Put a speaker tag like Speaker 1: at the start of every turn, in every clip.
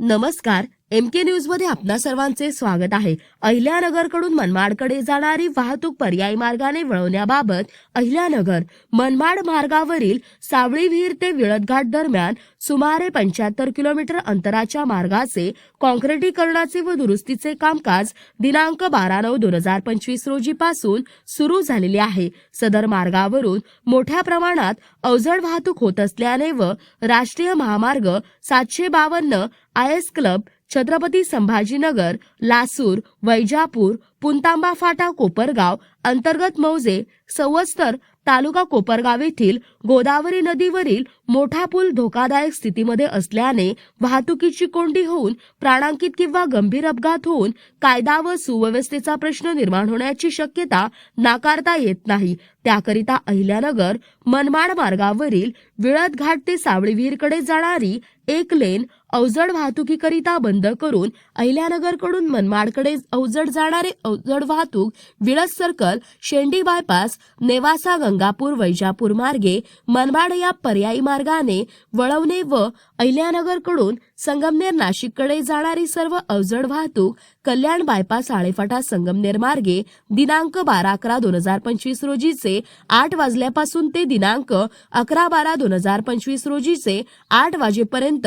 Speaker 1: नमस्कार एम के न्यूजमध्ये आपणा सर्वांचे स्वागत आहे. अहिल्यानगरकडून मनमाडकडे जाणारी वाहतूक पर्यायी मार्गाने वळवण्याबाबत अहिल्यानगर मनमाड मार्गावरील सावळी विहीर ते विळदघाट दरम्यान सुमारे पंच्याहत्तर किलोमीटर अंतराच्या मार्गाचे काँक्रिटीकरणाचे व दुरुस्तीचे कामकाज दिनांक बारा नऊ दोन हजार पंचवीस रोजीपासून सुरू झालेले आहे. सदर मार्गावरून मोठ्या प्रमाणात अवजड वाहतूक होत असल्याने व राष्ट्रीय महामार्ग सातशे बावन्न I S club Chhatrapati Sambhajinagar Lasur Vaijapur Puntamba फाटा कोपरगाव अंतर्गत मौजे सवस्तर तालुका कोपरगाव येथील गोदावरी नदीवरील मोठा पूल धोकादायक स्थितीमध्ये असल्याने वाहतुकीची कोंडी होऊन प्राणांकित किंवा गंभीर अपघात होऊन कायदा व सुव्यवस्थेचा प्रश्न निर्माण होण्याची शक्यता नाकारता येत नाही. त्याकरिता अहिल्यानगर मनमाड मार्गावरील विळद घाट ते सावळीविहीरकडे जाणारी एक लेन अवजड वाहतुकीकरिता बंद करून अहिल्यानगरकडून मनमाडकडे अवजड जाणारे अवजड वाहतूक विळस सर्कल शेंडी बायपास नेवासा गंगापूर वैजापूर मार्गे मनमाड या पर्यायी मार्गाने वळवणे व अहिल्यानगरकडून संगमनेर नाशिककडे जाणारी सर्व अवजड वाहतूक कल्याण बायपास आळेफाटा संगमनेर मार्गे दिनांक बारा अकरा दोन हजार पंचवीस रोजीचे आठ वाजल्यापासून ते दिनांक अकरा बारा दोन हजार पंचवीस रोजीचे आठ वाजेपर्यंत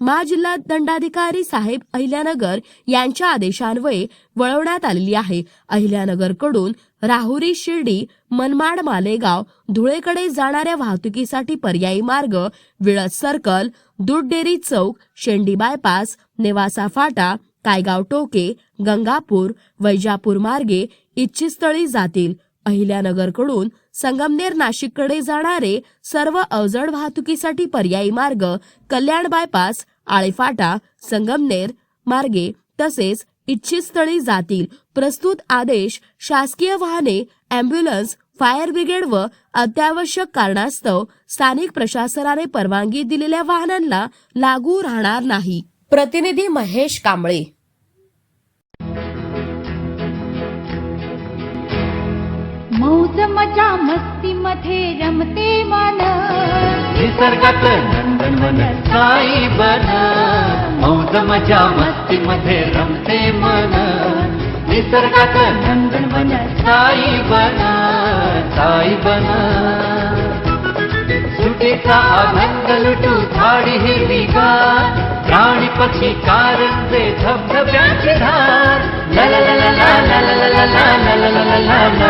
Speaker 1: महाजिल्हा दंडाधिकारी साहेब अहिल्यानगर यांच्या आदेशान्वये वळवण्यात आलेली आहे. अहिल्यानगरकडून राहुरी शिर्डी मनमाड मालेगाव धुळेकडे जाणाऱ्या वाहतुकीसाठी पर्यायी मार्ग विळद सर्कल दूध डेअरी चौक शेंडी बायपास नेवासा फाटा कायगाव टोके गंगापूर वैजापूर मार्गे इच्छितस्थळी जातील. अहिल्यानगरकडून संगमनेर नाशिककडे जाणारे सर्व अवजड वाहतुकीसाठी पर्यायी मार्ग कल्याण बायपास आळेफाटा संगमनेर मार्गे तसेच इच्छितस्थळी जातील. प्रस्तुत आदेश शासकीय वाहने अँब्युलन्स फायर ब्रिगेड व अत्यावश्यक कारणास्तव स्थानिक प्रशासनाने परवानगी दिलेल्या वाहनांना लागू राहणार नाही. प्रतिनिधी महेश कांबळे
Speaker 2: मौज मजा मस्ती मध्ये रमते मन
Speaker 3: निसर्गात नंदनवन साई बन मौज मजा मस्ती मध्ये रमते मन निसर्गात नंदनवन साई बन साई बन सुटीचा आनंद लुटू झाडी हिरवी गार प्राणी पक्षी कारंजे धबधब्याची धार ला ला ला ला ला ला ला ला ला ला ला ला ला ला ला